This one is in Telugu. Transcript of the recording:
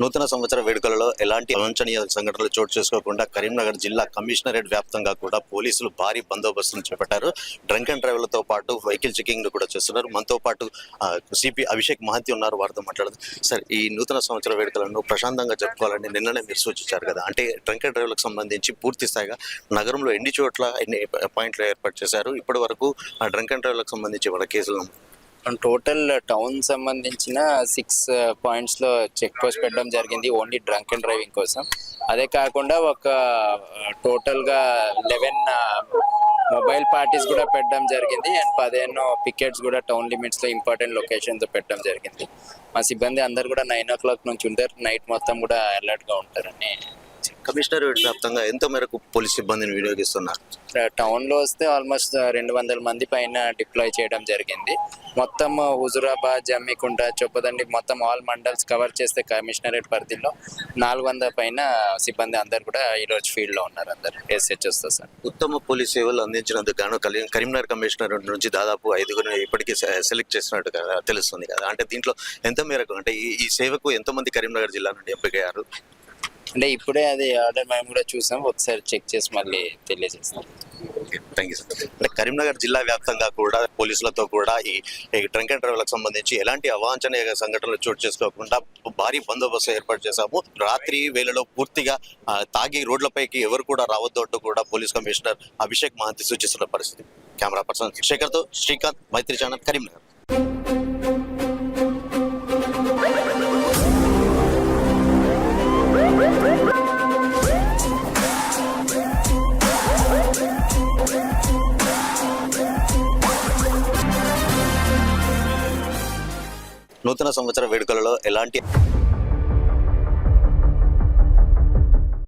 నూతన సంవత్సర వేడుకలలో ఎలాంటి అవాంఛనీయ సంఘటనలు చోటు చేసుకోకుండా కరీంనగర్ జిల్లా కమిషనరేట్ వ్యాప్తంగా కూడా పోలీసులు భారీ బందోబస్తును చేపట్టారు. డ్రంక్ అండ్ డ్రైవర్లతో పాటు వెహికల్ చెకింగ్ కూడా చేస్తున్నారు. మనతో పాటు సిపి అభిషేక్ మహంతి ఉన్నారు. వారితో మాట్లాడుతూ సార్ ఈ నూతన సంవత్సర వేడుకలను ప్రశాంతంగా జరుపుకోవాలని నిన్ననే మీరు సూచించారు కదా. అంటే డ్రంక్ అండ్ డ్రైవర్లకు సంబంధించి పూర్తి స్థాయిగా నగరంలో ఎన్ని చోట్ల ఎన్ని పాయింట్లు ఏర్పాటు చేశారు? ఇప్పటి వరకు ఆ డ్రంక్ అండ్ డ్రైవ్లకు సంబంధించి వాళ్ళ కేసులు టోటల్ టౌన్ సంబంధించిన సిక్స్ పాయింట్స్ uh, లో చెక్ పోస్ట్ పెట్టడం జరిగింది ఓన్లీ డ్రంక్ అండ్ డ్రైవింగ్ కోసం. అదే కాకుండా ఒక uh, టోటల్గా లెవెన్ మొబైల్ పార్టీస్ కూడా పెట్టడం జరిగింది అండ్ పదిహేను పికెట్స్ కూడా టౌన్ లిమిట్స్లో ఇంపార్టెంట్ లొకేషన్స్ పెట్టడం జరిగింది. మా సిబ్బంది అందరు కూడా నైన్ ఓ క్లాక్ నుంచి ఉంటారు నైట్ మొత్తం కూడా అలర్ట్గా ఉంటారని కమిషనరేట్ వ్యాప్తంగా ఎంత మేరకు పోలీస్ సిబ్బందిని వినియోగిస్తున్నారు. టౌన్లో వస్తే ఆల్మోస్ట్ రెండు వందల మంది పైన డిప్లాయ్ చేయడం జరిగింది. మొత్తం హుజురాబాద్ జమ్మికుంట చొప్పదండి మొత్తం ఆల్ మండల్స్ కవర్ చేస్తే కమిషనరేట్ పరిధిలో నాలుగు వందల పైన సిబ్బంది అందరు కూడా ఈరోజు ఫీల్డ్లో ఉన్నారు అందరు ఎస్హెచ్ఎస్తో సార్ ఉత్తమ పోలీస్ సేవలు అందించినందుకు గాను కరీంనగర్ కమిషనర్ నుంచి దాదాపు ఐదుగురు ఇప్పటికీ సెలెక్ట్ చేసినట్టు కదా తెలుస్తుంది కదా. అంటే దీంట్లో ఎంత మేరకు అంటే ఈ ఈ సేవకు ఎంతమంది కరీంనగర్ జిల్లా నుండి ఎంపికయ్యారు? అంటే ఇప్పుడే అది ఆర్డర్ మేము కూడా చూసాం. ఒకసారి చెక్ చేసి మళ్ళీ తెలియజేస్తాం. థ్యాంక్ యూ సార్ అంటే కరీంనగర్ జిల్లా వ్యాప్తంగా కూడా పోలీసులతో కూడా ఈ డ్రంక్ అండ్ డ్రైవ్లకు సంబంధించి ఎలాంటి అవాంఛనీయ సంఘటనలు చోటు చేసుకోకుండా భారీ బందోబస్తు ఏర్పాటు చేశాము. రాత్రి వేళలో పూర్తిగా తాగి రోడ్లపైకి ఎవరు కూడా రావద్దు అంటూ కూడా పోలీస్ కమిషనర్ అభిషేక్ మహంతి సూచిస్తున్న పరిస్థితి. కెమెరా పర్సన్ శేఖర్తో శ్రీకాంత్ మైత్రి ఛానల్ కరీంనగర్. నూతన సంవత్సర వేడుకలలో ఎలాంటి